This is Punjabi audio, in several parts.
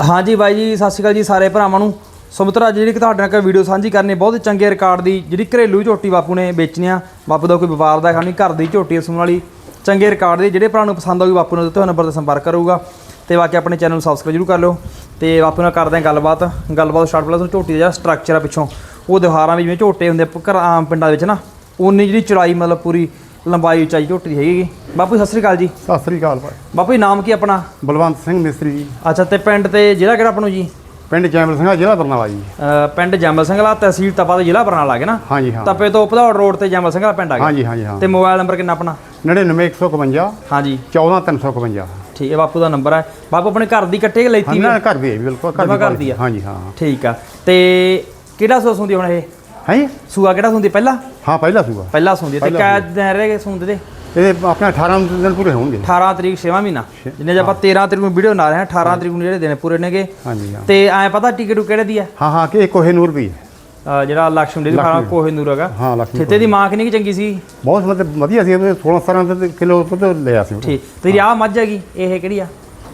ਹਾਂਜੀ ਬਾਈ ਜੀ, ਸਤਿ ਸ਼੍ਰੀ ਅਕਾਲ ਜੀ ਸਾਰੇ ਭਰਾਵਾਂ ਨੂੰ। ਸੋ ਮਿੱਤਰੋ ਜਿਹੜੀ ਕਿ ਤੁਹਾਡੇ ਨਾਲ ਕੋਈ ਵੀਡੀਓ ਸਾਂਝੀ ਕਰਨੀ, ਬਹੁਤ ਚੰਗੇ ਰਿਕਾਰਡ ਦੀ ਜਿਹੜੀ ਘਰੇਲੂ ਝੋਟੀ ਬਾਪੂ ਨੇ ਵੇਚਣੀ ਆ। ਬਾਪੂ ਦਾ ਕੋਈ ਵਪਾਰ ਦਾ ਖਾਣੀ ਘਰ ਦੀ ਝੋਟੀ ਸੁਣ ਵਾਲੀ। ਚੰਗੇ ਰਿਕਾਰਡ ਦੀ, ਜਿਹੜੇ ਭਰਾ ਨੂੰ ਪਸੰਦ ਆਊਗੀ, ਬਾਪੂ ਨੂੰ ਦਿੱਤੇ ਹੋਏ ਨੰਬਰ ਤੇ ਸੰਪਰਕ ਕਰੂਗਾ। ਤੇ ਬਾਕੀ ਆਪਣੇ ਚੈਨਲ ਨੂੰ ਸਬਸਕ੍ਰਾਈਬ ਜ਼ਰੂਰ ਕਰ ਲਿਓ। ਤੇ ਬਾਪੂ ਨਾਲ ਕਰਦੇ ਹਾਂ ਗੱਲਬਾਤ। ਗੱਲਬਾਤ ਸਟਾਰਟ ਪਹਿਲਾਂ ਤੁਹਾਨੂੰ ਝੋਟੀ ਦਾ ਜਿਹੜਾ ਸਟਰਕਚਰ ਆ ਪਿੱਛੋਂ, ਉਹ ਦਿਹਾਰਾਂ ਵੀ ਜਿਵੇਂ ਝੋਟੇ ਹੁੰਦੇ ਆ ਘਰ, ਆਮ ਪਿੰਡਾਂ ਵਿੱਚ ਨਾ ਉਨੀ ਜਿਹੜੀ ਚੌੜਾਈ ਮਤਲਬ ਪੂਰੀ ਲੰਬਾਈ ਉਚਾਈ ਝੋਟੀ ਦੀ ਹੈਗੀ ਬਾਪੂ ਜੀ, ਸਤਿ ਸ਼੍ਰੀ ਅਕਾਲ ਜੀ। ਸਤਿ ਸ੍ਰੀ ਅਕਾਲ ਭਾਈ। ਬਾਪੂ ਜੀ ਨਾਮ ਕੀ ਆਪਣਾ? ਬਲਵੰਤ ਸਿੰਘ ਮਿਸਤਰੀ ਜੀ। ਅੱਛਾ ਤੇ ਪਿੰਡ ਤੇ ਜ਼ਿਲ੍ਹਾ ਕਿਹੜਾ ਆਪਣੂ ਜੀ? ਪਿੰਡ ਜੈਮਲ ਸਿੰਘਾ ਜ਼ਿਲ੍ਹਾ ਬਰਨਾਲਾ ਜੀ। ਪਿੰਡ ਜੰਮਲ ਸਿੰਘਲਾ ਤਹਿਸੀਲ ਤਪਾ ਦੇ ਜ਼ਿਲ੍ਹਾ ਬਰਨਾਲਾ ਹੈ ਨਾ? ਹਾਂਜੀ ਹਾਂ। ਤਪੇ ਤੋਂ ਭਦੌੜ ਰੋਡ ਤੇ ਜੰਮਲ ਸਿੰਘਲਾ ਪਿੰਡ ਆ ਗਿਆ। ਹਾਂਜੀ ਹਾਂਜੀ ਹਾਂ। ਤੇ ਮੋਬਾਈਲ ਨੰਬਰ ਕਿੰਨਾ ਆਪਣਾ? 99151 ਹਾਂਜੀ। 14351 ਠੀਕ ਹੈ ਬਾਪੂ ਦਾ ਨੰਬਰ ਹੈ। ਬਾਪੂ ਆਪਣੇ ਘਰ ਦੀ ਕੱਟੇ ਕਿ ਲੈਤੀ ਹਾਂ ਵੀ ਨਾ ਹੈ? ਘਰ ਦੀ ਹੈ ਜੀ, ਬਿਲਕੁਲ ਜਮਾਂ ਘਰ ਦੀ ਆ। ਹਾਂਜੀ ਹਾਂ। ਠੀਕ ਆ। ਤੇ ਕਿਹੜਾ ਸੂਆ ਸੁੰਦੀ ਹੁਣ ਇਹ? ਹੈ? ਸੂਆ ਕਿਹੜਾ ਸੁੰਦੀ ਪਹਿਲਾ? ਹਾਂ ਪਹਿਲਾ ਸੂਆ। ਪਹਿਲਾ ਸੁੰਦੀ ਤੇ ਕਿਆ ਦਿਨ ਰਹਿ ਗਏ ਸੁੰਦੇ ਦੇ? ਇਹਦੇ ਆਪਣਾ 18 ਦਿਨ ਪੂਰੇ ਹੋਣਗੇ। 18 ਤਰੀਕ 6ਵਾਂ ਮਹੀਨਾ। ਜਿੰਨੇ ਜੇ ਆਪਾਂ 13 ਤਰੀਕ ਨੂੰ ਵੀਡੀਓ ਬਣਾ ਰਹੇ ਹਾਂ 18 ਤਰੀਕ ਨੂੰ ਜਿਹੜੇ ਦਿਨ ਪੂਰੇ ਨੇਗੇ। ਹਾਂਜੀ ਹਾਂ। ਤੇ ਐ ਪਤਾ ਟਿਕਟ ਕਿਹੜੇ ਦੀ ਆ? ਹਾਂ ਹਾਂ ਕਿ ਕੋਹੇ ਨੂਰ ਵੀ। ਹੈ ਜਿਹੜਾ ਲక్ష్ਮਣ ਦੇ ਖਾਣਾ ਕੋਹੇ ਨੂਰ ਹੈਗਾ। ਹਾਂ ਲక్ష్ਮਣ ਖੇਤੇ ਦੀ ਮਾਂ ਕਿੰਨੀ ਚੰਗੀ ਸੀ? ਬਹੁਤ ਮਤਲਬ ਵਧੀਆ ਸੀ ਉਹਨੇ 16 17 ਦੇ ਕਿਲੋ ਤੋਂ ਲਿਆ ਸੀ ਠੀਕ। ਤੇਰੀ ਆ ਮੱਝ ਹੈਗੀ ਇਹ ਕਿਹੜੀ ਆ?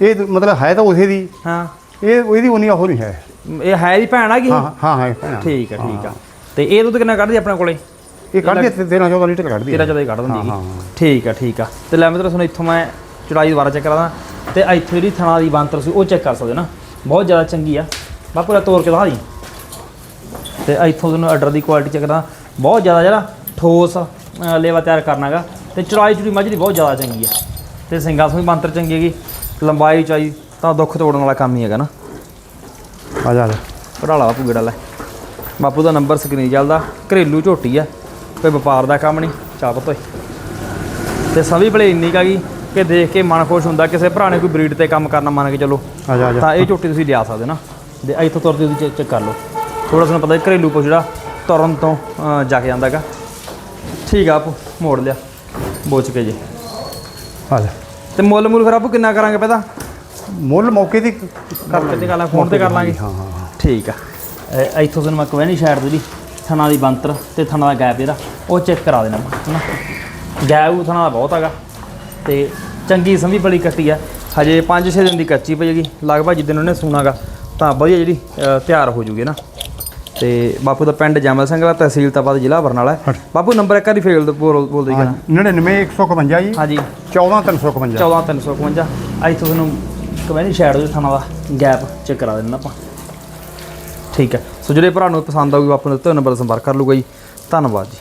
ਇਹ ਮਤਲਬ ਹੈ ਤਾਂ ਉਸੇ ਦੀ। ਹਾਂ। ਇਹ ਉਹਦੀ ਉਨੀ ਹੋਰ ਨਹੀਂ ਹੈ। ਇਹ ਹੈ ਦੀ ਭੈਣ ਆ ਗਈ ਹਾਂ ਹਾਂ ਹੈ ਠੀਕ ਆ ਠੀਕ ਆ। ਤੇ ਇਹ ਦੁੱਧ ਕਿੰਨਾ ਕੱਢਦੀ ਆਪਣੇ ਕੋਲੇ? ਇਹ ਕੱਢਦੀ 13 14 ਲੀਟਰ ਕੱਢਦੀ ਤੇਰਾ ਹੈ ਜਦੋਂ ਹੀ ਕੱਢ ਦਿੰਦੀ ਹਾਂ। ਠੀਕ ਆ ਠੀਕ ਆ। ਤੇ ਲੈ ਮਿੱਤਰੋ ਤੁਹਾਨੂੰ ਇੱਥੋਂ ਮੈਂ ਚੜਾਈ ਦੁਬਾਰਾ ਚੈੱਕ ਕਰਾਦਾ। ਤੇ ਇੱਥੇ ਜਿਹੜੀ ਥਣਾ ਦੀ ਬੰਤਰ ਸੀ ਉਹ ਚੈੱਕ ਕਰ ਸਕਦੇ ਨਾ। ਬਹੁਤ ਜ਼ਿਆਦਾ ਚੰਗੀ ਆ। ਬਾਪੂ ਦਾ ਤੋਰ ਕੇ ਦਿਖਾ ਦੀ। ਤੇ ਇੱਥੋਂ ਤੁਹਾਨੂੰ ਆਰਡਰ ਦੀ ਕੁਆਲਿਟੀ ਚੈੱਕ ਕਰਾਂ ਬਹੁਤ ਜ਼ਿਆਦਾ ਜਿਹੜਾ ਠੋਸ ਲੇਵਾ ਤਿਆਰ ਕਰਨਾਗਾ ਤੇ ਚੜਾਈ ਚੁੜੀ ਮੱਝ ਦੀ ਬਹੁਤ ਜ਼ਿਆਦਾ ਚੰਗੀ ਆ। ਤੇ ਸਿੰਘਾਂ ਤੋਂ ਵੀ ਬੰਤਰ ਚੰਗੀ ਹੈਗੀ। ਲੰਬਾਈ ਚਾਈ ਤਾਂ ਦੁੱਖ ਤੋੜਨ ਵਾਲਾ ਕੰਮ ਹੀ ਹੈਗਾ ਨਾ। ਆ ਜਾ ਜਾ। ਘੜਾਲਾ ਬਾਪੂ ਗੇੜਾ ਲੈ। ਬਾਪੂ ਦਾ ਨੰਬਰ ਸਕਰੀਨ ਚੱਲਦਾ ਘਰੇਲੂ ਝੋਟੀ ਆ ਕੋਈ ਵਪਾਰ ਦਾ ਕੰਮ ਨਹੀਂ ਚਾਹ ਤੋਏ ਤੇ ਸਭੀ ਭਲੇ ਇੰਨੀ ਕਾ ਗਈ ਕਿ ਦੇਖ ਕੇ ਮਨ ਖੁਸ਼ ਹੁੰਦਾ ਕਿਸੇ ਭਰਾ ਨੇ ਕੋਈ ਬਰੀਡ ਤੇ ਕੰਮ ਕਰਨਾ ਮੰਨ ਕੇ ਚਲੋ। ਤਾਂ ਇਹ ਝੋਟੀ ਤੁਸੀਂ ਲਿਆ ਸਕਦੇ ਨਾ। ਦੇ ਇੱਥੋਂ ਤੁਰਦੀ ਉਹਦੀ ਚੈੱਕ ਕਰ ਲਓ। ਥੋੜਾ ਸਾਨੂੰ ਪਤਾ ਘਰੇਲੂ ਪਸ਼ੂ ਜਿਹੜਾ ਤੁਰਨ ਤੋਂ ਜਾ ਕੇ ਜਾਂਦਾਗਾ ਠੀਕ ਆ ਆਪੂ ਮੋੜ ਲਿਆ। ਬੋਚ ਕੇ ਜੀ। ਆ ਜਾ। ਤੇ ਮੁੱਲ ਮੁੱਲ ਫਿਰ ਆਪੂ ਕਿੰਨਾ ਕਰਾਂਗੇ ਪਤਾ ਮੁੱਲ ਮੌਕੇ ਦੀ ਕਰ ਮੌਕੇ ਤੇ ਕਰ ਲਾਂਗੇ, ਫੋਨ ਤੇ ਕਰ ਲਾਂਗੇ। ਹਾਂ ਹਾਂ ਹਾਂ। ਠੀਕ ਆ। ਇੱਥੋਂ ਤੁਹਾਨੂੰ ਮੈਂ ਨਹੀਂ ਸਾਈਡ ਦੀ ਥਣਾ ਦੀ ਬੰਤਰ ਤੇ ਥਣਾ ਦਾ ਗੈਪ ਇਹਦਾ ਉਹ ਚੈੱਕ ਕਰਾ ਦੇਣਾ ਹਨਾ? ਗੈਪ ਉਹ ਥਣਾ ਦਾ ਬਹੁਤ ਹੈਗਾ ਤੇ ਚੰਗੀ ਸੰਭੀ ਬੜੀ ਕੱਟੀ ਆ। ਹਜੇ 5-6 ਦਿਨ ਦੀ ਕੱਚੀ ਪਈ ਹੈਗੀ ਲਗਭਗ ਜਿੱਦਣ ਉਹਨੇ ਸੂਣਾਗਾ ਤਾਂ ਵਧੀਆ ਜਿਹੜੀ ਤਿਆਰ ਹੋ ਜੂਗੀ ਨਾ। ਤੇ ਬਾਪੂ ਦਾ ਪਿੰਡ ਜੈਮਲ ਸਿੰਘ ਦਾ ਤਹਿਸੀਲ ਤਪਾ ਜ਼ਿਲ੍ਹਾ ਬਰਨਾਲਾ ਬਾਪੂ ਨੰਬਰ ਇੱਕ ਵਾਰੀ ਫੇਲ ਬੋਲ ਬੋਲ ਦੇ ਜਣਾ 99151 ਜੀ। ਹਾਂਜੀ। 14351 14351 ਇੱਥੋਂ ਤੁਹਾਨੂੰ ਕਮੈਨੀ ਸਾਈਡ ਦੇ ਥਣਾ ਦਾ ਗੈਪ ਚੈੱਕ ਕਰਾ ਦੇਣਾ ਆਪਾਂ। ਠੀਕ ਹੈ। ਸੋ ਜਿਹੜੇ ਭਰਾ ਨੂੰ ਪਸੰਦ ਆਊਗੀ ਬਾਪੂ ਨੇ ਉੱਤੇ ਨੰਬਰ ਸੰਪਰਕ ਕਰ ਲੂਗਾ ਜੀ। ਧੰਨਵਾਦ ਜੀ।